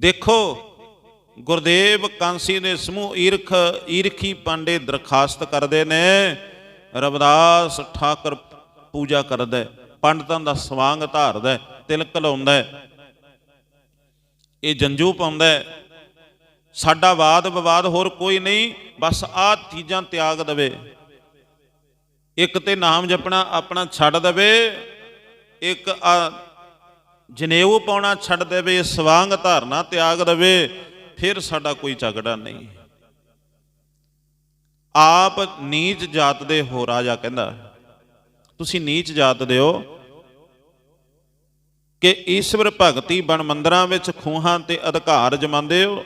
ਦੇਖੋ, ਗੁਰਦੇਵ ਕਾਂਸੀ ਦੇ ਸਮੂਹ ਈਰਖ ਈਰਖੀ ਪਾਂਡੇ ਦਰਖਾਸਤ ਕਰਦੇ ਨੇ। ਰਵਿਦਾਸ ਠਾਕਰ ਪੂਜਾ ਕਰਦਾ ਹੈ, ਪੰਡਤਾਂ ਦਾ ਸਵਾਂਗ ਧਾਰਦਾ ਤਿਲਕ ਲਾਉਂਦਾ ਇਹ ਜੰਜੂ ਪਾਉਂਦਾ ਸਾਡਾ ਵਾਦ ਵਿਵਾਦ ਹੋਰ ਕੋਈ ਨਹੀਂ ਬਸ ਆਹ ਚੀਜ਼ਾਂ ਤਿਆਗ ਦੇਵੇ। ਇੱਕ ਤੇ ਨਾਮ ਜਪਣਾ ਆਪਣਾ ਛੱਡ ਦੇਵੇ ਇੱਕ ਆ ਜਨੇਊ ਪਾਉਣਾ ਛੱਡ ਦੇਵੇ ਸਵਾਂਗ ਧਾਰਨਾ ਤਿਆਗ ਦੇਵੇ ਫਿਰ ਸਾਡਾ ਕੋਈ ਝਗੜਾ ਨਹੀਂ। ਆਪ ਨੀਚ ਜਾਤ ਦੇ ਹੋ ਰਾਜਾ ਕਹਿੰਦਾ। ਤੁਸੀਂ ਨੀਚ ਜਾਤ ਦੇ ਹੋ ਕਿ ਈਸ਼ਵਰ ਭਗਤੀ ਬਣ ਮੰਦਰਾਂ ਵਿੱਚ ਖੂਹਾਂ ਤੇ ਅਧਿਕਾਰ ਜਮਾਉਂਦੇ ਹੋ।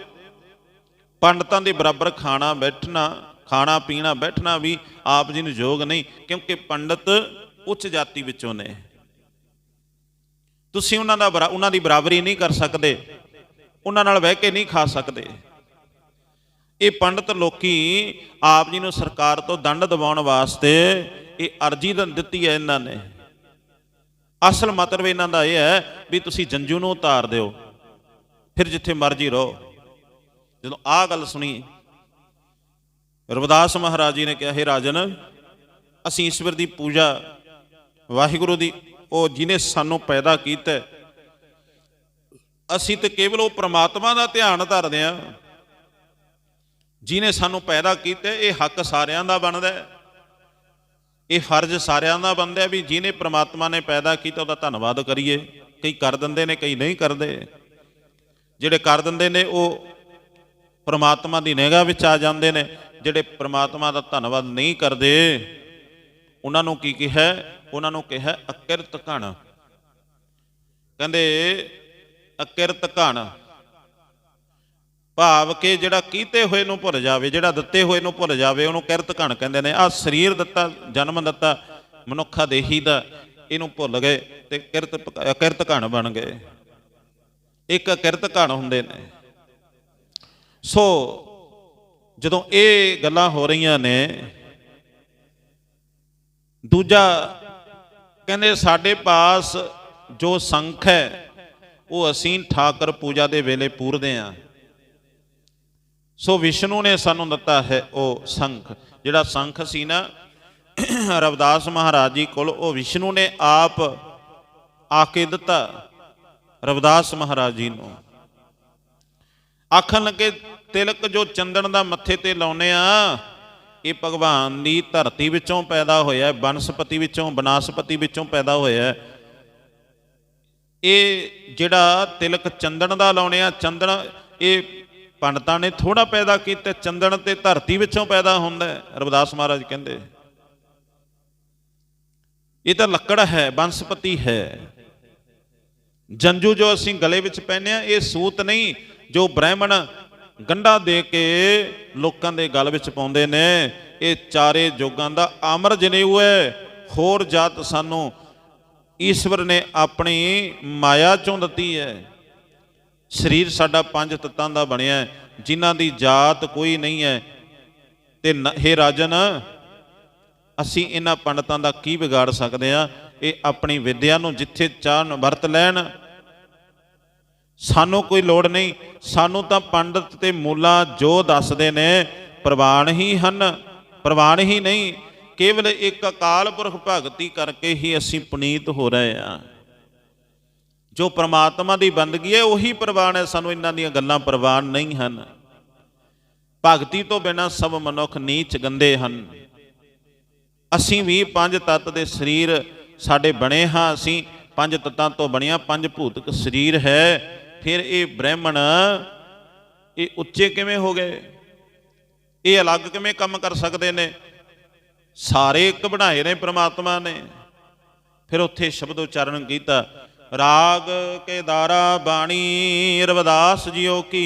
ਪੰਡਤਾਂ ਦੇ ਬਰਾਬਰ ਖਾਣਾ ਬੈਠਣਾ, ਖਾਣਾ ਪੀਣਾ ਬੈਠਣਾ ਵੀ ਆਪ ਜੀ ਨੂੰ ਯੋਗ ਨਹੀਂ, ਕਿਉਂਕਿ ਪੰਡਤ ਉੱਚ ਜਾਤੀ ਵਿੱਚੋਂ ਨੇ। ਤੁਸੀਂ ਉਹਨਾਂ ਦਾ ਬਰਾ- ਉਹਨਾਂ ਦੀ ਬਰਾਬਰੀ ਨਹੀਂ ਕਰ ਸਕਦੇ। ਉਹਨਾਂ ਨਾਲ ਬਹਿ ਕੇ ਨਹੀਂ ਖਾ ਸਕਦੇ। ਇਹ ਪੰਡਤ ਲੋਕੀ ਆਪ ਜੀ ਨੂੰ ਸਰਕਾਰ ਤੋਂ ਦੰਡ ਦਿਵਾਉਣ ਵਾਸਤੇ ਇਹ ਅਰਜੀ ਦਿੱਤੀ ਹੈ ਇਹਨਾਂ ਨੇ। ਅਸਲ ਮਤਲਬ ਇਹਨਾਂ ਦਾ ਇਹ ਹੈ ਵੀ ਤੁਸੀਂ ਜੰਜੂ ਨੂੰ ਉਤਾਰ ਦਿਓ, ਫਿਰ ਜਿੱਥੇ ਮਰਜ਼ੀ ਰਹੋ। ਜਦੋਂ ਆਹ ਗੱਲ ਸੁਣੀ, ਰਵਿਦਾਸ ਮਹਾਰਾਜ ਜੀ ਨੇ ਕਿਹਾ, ਹੈ ਰਾਜਨ, ਅਸੀਂ ਈਸ਼ਵਰ ਦੀ ਪੂਜਾ, ਵਾਹਿਗੁਰੂ ਦੀ, ਉਹ ਜਿਨੇ ਸਾਨੂੰ ਪੈਦਾ ਕੀਤਾ ਅਸੀਂ ਤੇ ਕੇਵਲ ਉਹ ਪ੍ਰਮਾਤਮਾ ਦਾ ਧਿਆਨ ਧਰਦੇ ਆ ਜਿਨੇ ਸਾਨੂੰ ਪੈਦਾ ਕੀਤਾ, ਇਹ ਹੱਕ ਸਾਰਿਆਂ ਦਾ ਬਣਦਾ ਹੈ। ਇਹ ਫਰਜ਼ ਸਾਰਿਆਂ ਦਾ ਬਣਦਾ ਹੈ ਵੀ ਜਿਨੇ ਪ੍ਰਮਾਤਮਾ ਨੇ ਪੈਦਾ ਕੀਤਾ, ਉਹਦਾ ਧੰਨਵਾਦ ਕਰੀਏ। ਕਈ ਕਰ ਦਿੰਦੇ ਨੇ, ਕਈ ਨਹੀਂ ਕਰਦੇ। ਜਿਹੜੇ ਕਰ ਦਿੰਦੇ ਨੇ, ਉਹ ਪ੍ਰਮਾਤਮਾ ਦੀ ਨਿਗਾਹ ਵਿੱਚ ਆ ਜਾਂਦੇ ਨੇ। ਜਿਹੜੇ ਪ੍ਰਮਾਤਮਾ ਦਾ ਧੰਨਵਾਦ ਨਹੀਂ ਕਰਦੇ, ਉਹਨਾਂ ਨੂੰ ਕੀ ਕਿਹਾ? ਉਹਨਾਂ ਨੂੰ ਕਿਹਾ, ਅਕਿਰਤ ਘਣ। ਕਹਿੰਦੇ, ਅਕਿਰਤ ਘਣ। ਭਾਵ ਕਿ ਜਿਹੜਾ ਕੀਤੇ ਹੋਏ ਨੂੰ ਭੁੱਲ ਜਾਵੇ, ਜਿਹੜਾ ਦਿੱਤੇ ਹੋਏ ਨੂੰ ਭੁੱਲ ਜਾਵੇ, ਉਹਨੂੰ ਕਿਰਤ ਘਣ ਕਹਿੰਦੇ ਨੇ। ਆ ਸਰੀਰ ਦਿੱਤਾ, ਜਨਮ ਦਿੱਤਾ, ਮਨੁੱਖਾ ਦੇਹੀ ਦਾ, ਇਹਨੂੰ ਭੁੱਲ ਗਏ ਤੇ ਕਿਰਤ ਕਿਰਤ ਘਣ ਬਣ ਗਏ। ਇੱਕ ਕਿਰਤ ਘਣ ਹੁੰਦੇ ਨੇ। ਸੋ ਜਦੋਂ ਇਹ ਗੱਲਾਂ ਹੋ ਰਹੀਆਂ ਨੇ, ਦੂਜਾ ਕਹਿੰਦੇ ਸਾਡੇ ਪਾਸ ਜੋ ਸੰਖ ਹੈ, ਉਹ ਅਸੀਂ ਠਾਕਰ ਪੂਜਾ ਦੇ ਵੇਲੇ ਪੂਰਦੇ ਆਂ ਸੋ ਵਿਸ਼ਨੂੰ ਨੇ ਸਾਨੂੰ ਦਿੱਤਾ ਹੈ ਉਹ ਸੰਖ। ਜਿਹੜਾ ਸੰਖ ਸੀ ਨਾ, ਰਵਿਦਾਸ ਮਹਾਰਾਜ ਜੀ ਕੋਲ, ਉਹ ਵਿਸ਼ਨੂੰ ਨੇ ਆਪ ਆ ਕੇ ਦਿੱਤਾ ਰਵਿਦਾਸ ਮਹਾਰਾਜ ਜੀ ਨੂੰ। ਆਖਣ ਲੱਗੇ, ਤਿਲਕ ਜੋ ਚੰਦਨ ਦਾ ਮੱਥੇ ਤੇ ਲਾਉਨੇ ਆ, ਇਹ ਭਗਵਾਨ ਦੀ ਧਰਤੀ ਵਿੱਚੋਂ ਪੈਦਾ ਹੋਇਆ ਬਨਸਪਤੀ ਵਿੱਚੋਂ, ਬਨਾਸਪਤੀ ਵਿੱਚੋਂ ਪੈਦਾ ਹੋਇਆ ਇਹ ਜਿਹੜਾ ਤਿਲਕ ਚੰਦਨ ਦਾ ਲਾਉਣੇ ਆ, ਚੰਦਨ ਇਹ ਪੰਡਤਾਂ ਨੇ ਥੋੜਾ ਪੈਦਾ ਕੀਤਾ, ਚੰਦਨ ਤੇ ਧਰਤੀ ਵਿੱਚੋਂ ਪੈਦਾ ਹੁੰਦਾ ਰਵਿਦਾਸ ਮਹਾਰਾਜ ਕਹਿੰਦੇ। ਇਹ ਤਾਂ ਲੱਕੜ ਹੈ, ਬਨਸਪਤੀ ਹੈ। ਜੰਜੂ ਜੋ ਅਸੀਂ ਗਲੇ ਵਿੱਚ ਪਹਿਨੇ ਆ, ਇਹ ਸੂਤ ਨਹੀਂ, ਜੋ ਬ੍ਰਾਹਮਣ ਗੰਢਾ ਦੇ ਕੇ ਲੋਕਾਂ ਦੇ ਗਲ ਵਿੱਚ ਪਾਉਂਦੇ ਨੇ, ਇਹ ਚਾਰੇ ਜੋਗਾਂ ਦਾ ਆਮਰ ਜਨੇਊ ਹੈ। ਹੋਰ ਜਾਤ ਸਾਨੂੰ ਈਸ਼ਵਰ ਨੇ ਆਪਣੀ ਮਾਇਆ ਚੋਂ ਦਿੱਤੀ ਹੈ। ਸਰੀਰ ਸਾਡਾ ਪੰਜ ਤੱਤਾਂ ਦਾ ਬਣਿਆ ਹੈ, ਜਿਨ੍ਹਾਂ ਦੀ ਜਾਤ ਕੋਈ ਨਹੀਂ ਹੈ। ਤੇ ਹੇ ਰਾਜਨ ਅਸੀਂ ਇਹਨਾਂ ਪੰਡਤਾਂ ਦਾ ਕੀ ਵਿਗਾੜ ਸਕਦੇ ਆ ਇਹ ਆਪਣੀ ਵਿਦਿਆ ਨੂੰ ਜਿੱਥੇ ਚਾਹਣ ਵਰਤ ਲੈਣ ਸਾਨੂੰ ਕੋਈ ਲੋੜ ਨਹੀਂ। ਸਾਨੂੰ ਤਾਂ ਪੰਡਤ ਤੇ ਮੂਲਾ ਜੋ ਦੱਸਦੇ ਨੇ ਪ੍ਰਵਾਨ ਹੀ ਹਨ ਪ੍ਰਵਾਨ ਹੀ ਨਹੀਂ। ਕੇਵਲ ਇੱਕ ਅਕਾਲ ਪੁਰਖ ਭਗਤੀ ਕਰਕੇ ਹੀ ਅਸੀਂ ਪੁਨੀਤ ਹੋ ਰਹੇ ਆ ਜੋ ਪ੍ਰਮਾਤਮਾ ਦੀ ਬੰਦਗੀ ਹੈ, ਉਹੀ ਪ੍ਰਵਾਨ ਹੈ। ਸਾਨੂੰ ਇਹਨਾਂ ਦੀਆਂ ਗੱਲਾਂ ਪ੍ਰਵਾਨ ਨਹੀਂ ਹਨ। ਭਗਤੀ ਤੋਂ ਬਿਨਾਂ ਸਭ ਮਨੁੱਖ ਨੀਚ ਗੰਦੇ ਹਨ। ਅਸੀਂ ਵੀ ਪੰਜ ਤੱਤ ਦੇ ਸਰੀਰ ਸਾਡੇ ਬਣੇ ਹਾਂ। ਅਸੀਂ ਪੰਜ ਤੱਤਾਂ ਤੋਂ ਬਣਿਆ ਪੰਜ ਭੂਤਕ ਸਰੀਰ ਹੈ। ਫਿਰ ਇਹ ਬ੍ਰਾਹਮਣ, ਇਹ ਉੱਚੇ ਕਿਵੇਂ ਹੋ ਗਏ? ਇਹ ਅਲੱਗ ਕਿਵੇਂ ਕੰਮ ਕਰ ਸਕਦੇ ਨੇ? ਸਾਰੇ ਇੱਕ ਬਣਾਏ ਨੇ ਪ੍ਰਮਾਤਮਾ ਨੇ। ਫਿਰ ਉੱਥੇ ਸ਼ਬਦ ਉਚਾਰਨ ਕੀਤਾ ਰਾਗ ਕੇਦਾਰਾ ਬਾਣੀ, ਰਵਦਾਸ ਜੀਓ ਕੀ।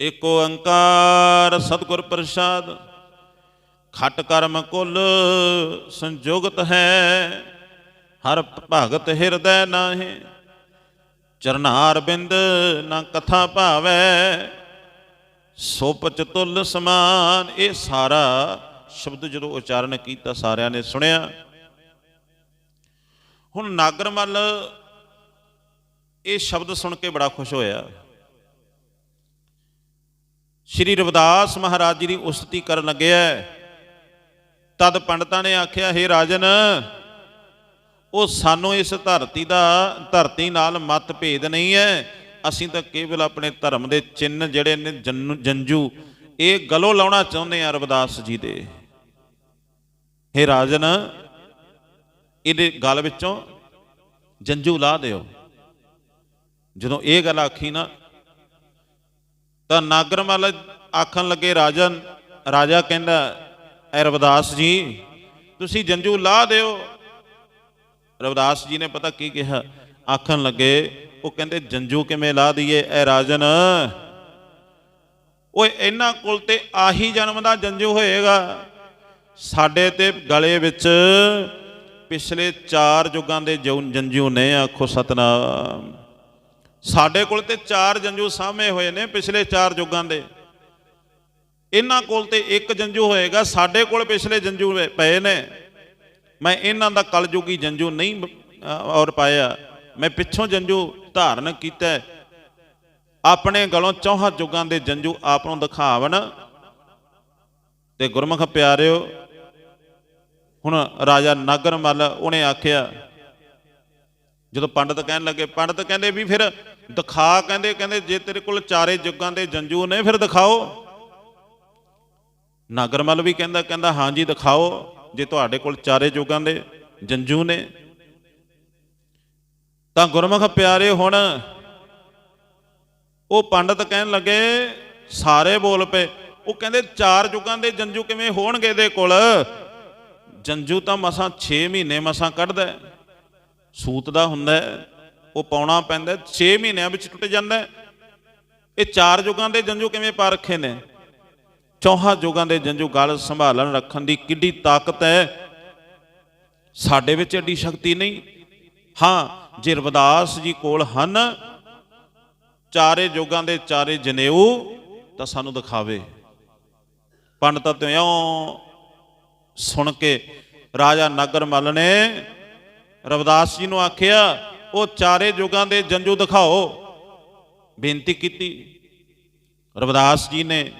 ਏਕ ਓੰਕਾਰ ਸਤਿਗੁਰ ਪ੍ਰਸਾਦ, ਖਟ ਕਰਮ ਕੁਲ ਸੰਜੋਗਤ ਹੈ। ਹਰ ਭਗਤ ਹਿਰਦੈ ਨਾਹੀ, ਚਰਨਾਰ ਬਿੰਦ ਨਾ ਕਥਾ ਭਾਵੈ। ਸੋਪਚ ਤੁਲ ਸਮਾਨ, ਇਹ ਸਾਰਾ ਸ਼ਬਦ ਜਦੋਂ ਉਚਾਰਨ ਕੀਤਾ ਸਾਰਿਆਂ ਨੇ ਸੁਣਿਆ। ਹੁਣ ਨਾਗਰਮਲ ਇਹ ਸ਼ਬਦ ਸੁਣ ਕੇ ਬੜਾ ਖੁਸ਼ ਹੋਇਆ। ਸ਼੍ਰੀ ਰਵਿਦਾਸ ਮਹਾਰਾਜ ਜੀ ਦੀ ਉਸਤਤੀ ਕਰਨ ਲੱਗਿਆ ਤਦ ਪੰਡਤਾਂ ਨੇ ਆਖਿਆ हे ਰਾਜਨ, ਉਹ ਸਾਨੂੰ ਇਸ ਧਰਤੀ ਦਾ, ਧਰਤੀ ਨਾਲ ਮਤ ਭੇਦ ਨਹੀਂ ਹੈ ਅਸੀਂ ਤਾਂ ਕੇਵਲ ਆਪਣੇ ਧਰਮ ਦੇ ਚਿੰਨ ਜਿਹੜੇ ਨੇ ਜੰਨੂ- ਜੰਜੂ, ਇਹ ਗਲੋਂ ਲਾਉਣਾ ਚਾਹੁੰਦੇ ਆ ਰਵਿਦਾਸ ਜੀ ਦੇ। हे ਰਾਜਨ ਇਹਦੇ ਗਲ ਵਿੱਚੋਂ ਜੰਜੂ ਲਾ ਦਿਓ। ਜਦੋਂ ਇਹ ਗੱਲ ਆਖੀ ਨਾ, ਤਾਂ ਨਾਗਰਮਲ ਆਖਣ ਲੱਗੇ, ਰਾਜਨ, ਰਾਜਾ ਕਹਿੰਦਾ, ਐ ਰਵਿਦਾਸ ਜੀ, ਤੁਸੀਂ ਜੰਜੂ ਲਾ ਦਿਓ। ਰਵਿਦਾਸ ਜੀ ਨੇ ਪਤਾ ਕੀ ਕਿਹਾ? ਆਖਣ ਲੱਗੇ, ਉਹ ਕਹਿੰਦੇ, ਜੰਜੂ ਕਿਵੇਂ ਲਾ ਦਈਏ? ਐ ਰਾਜਨ, ਓਏ, ਇਹਨਾਂ ਕੋਲ ਤੇ ਆਹੀ ਜਨਮ ਦਾ ਜੰਜੂ ਹੋਏਗਾ। ਸਾਡੇ ਤੇ ਗਲੇ ਵਿੱਚ ਪਿਛਲੇ ਚਾਰ ਯੁੱਗਾਂ ਦੇ ਜੋ ਜੰਜੂ ਨੇ, ਆਖੋ ਸਤਨਾਮ। ਸਾਡੇ ਕੋਲ ਤੇ ਚਾਰ ਜੰਜੂ ਸਾਹਮਣੇ ਹੋਏ ਨੇ ਪਿਛਲੇ ਚਾਰ ਯੁੱਗਾਂ ਦੇ। ਇਹਨਾਂ ਕੋਲ ਤੇ ਇੱਕ ਜੰਜੂ ਹੋਏਗਾ, ਸਾਡੇ ਕੋਲ ਪਿਛਲੇ ਜੰਜੂ ਪਏ ਨੇ। ਮੈਂ ਇਹਨਾਂ ਦਾ ਕਲਯੁਗੀ ਜੰਜੂ ਨਹੀਂ ਔਰ ਪਾਇਆ। ਮੈਂ ਪਿੱਛੋਂ ਜੰਜੂ ਧਾਰਨ ਕੀਤਾ। ਆਪਣੇ ਗਲੋਂ ਚੌਹਾਂ ਯੁੱਗਾਂ ਦੇ ਜੰਜੂ ਆਪ ਨੂੰ ਦਿਖਾਵਣ। ਤੇ ਗੁਰਮੁਖ ਪਿਆਰਿਓ ਹੁਣ ਰਾਜਾ ਨਾਗਰਮਲ ਉਹਨੇ ਆਖਿਆ, ਜਦੋਂ ਪੰਡਤ ਕਹਿਣ ਲੱਗੇ, ਪੰਡਤ ਕਹਿੰਦੇ ਵੀ ਫਿਰ ਦਿਖਾ, ਕਹਿੰਦੇ ਕਹਿੰਦੇ ਜੇ ਤੇਰੇ ਕੋਲ ਚਾਰੇ ਯੁੱਗਾਂ ਦੇ ਜੰਜੂ ਨੇ ਫਿਰ ਦਿਖਾਓ। ਨਾਗਰਮਲ ਵੀ ਕਹਿੰਦਾ ਕਹਿੰਦਾ ਹਾਂਜੀ ਦਿਖਾਓ, ਜੇ ਤੁਹਾਡੇ ਕੋਲ ਚਾਰੇ ਯੁੱਗਾਂ ਦੇ ਜੰਜੂ ਨੇ। ਤਾਂ ਗੁਰਮੁਖ ਪਿਆਰੇ ਹੁਣ ਉਹ ਪੰਡਤ ਕਹਿਣ ਲੱਗੇ, ਸਾਰੇ ਬੋਲ ਪਏ। ਉਹ ਕਹਿੰਦੇ ਚਾਰ ਯੁੱਗਾਂ ਦੇ ਜੰਜੂ ਕਿਵੇਂ ਹੋਣਗੇ ਇਹਦੇ ਕੋਲ? ਜੰਜੂ ਤਾਂ ਮਸਾਂ 6 ਮਹੀਨੇ ਮਸਾਂ ਕੱਢਦਾ ਸੂਤ ਦਾ ਹੁੰਦਾ ਉਹ ਪਾਉਣਾ ਪੈਂਦਾ 6 ਮਹੀਨਿਆਂ ਵਿੱਚ ਟੁੱਟ ਜਾਂਦਾ ਇਹ ਚਾਰ ਯੁਗਾਂ ਦੇ ਜੰਜੂ ਕਿਵੇਂ ਪਾ ਰੱਖੇ ਨੇ? ਚੌਹਾਂ ਯੁੱਗਾਂ ਦੇ ਜੰਜੂ ਗਲ ਸੰਭਾਲਣ ਰੱਖਣ ਦੀ ਕਿੱਡੀ ਤਾਕਤ ਹੈ। ਸਾਡੇ ਵਿੱਚ ਐਡੀ ਸ਼ਕਤੀ ਨਹੀਂ। ਹਾਂ ਜੇ ਰਵਿਦਾਸ ਜੀ ਕੋਲ ਹਨ। ਚਾਰੇ ਯੁੱਗਾਂ ਦੇ ਚਾਰੇ ਜਨੇਊ ਤਾਂ ਸਾਨੂੰ ਦਿਖਾਵੇ। ਪੰਡਤ ਤਿਉਂ ਸੁਣ ਕੇ ਰਾਜਾ ਨਗਰਮਲ ਨੇ ਰਵਿਦਾਸ ਜੀ ਨੂੰ ਆਖਿਆ, ਉਹ ਚਾਰੇ ਯੁਗਾਂ ਦੇ ਜੰਜੂ ਦਿਖਾਓ। ਬੇਨਤੀ ਕੀਤੀ। ਰਵਿਦਾਸ ਜੀ ਨੇ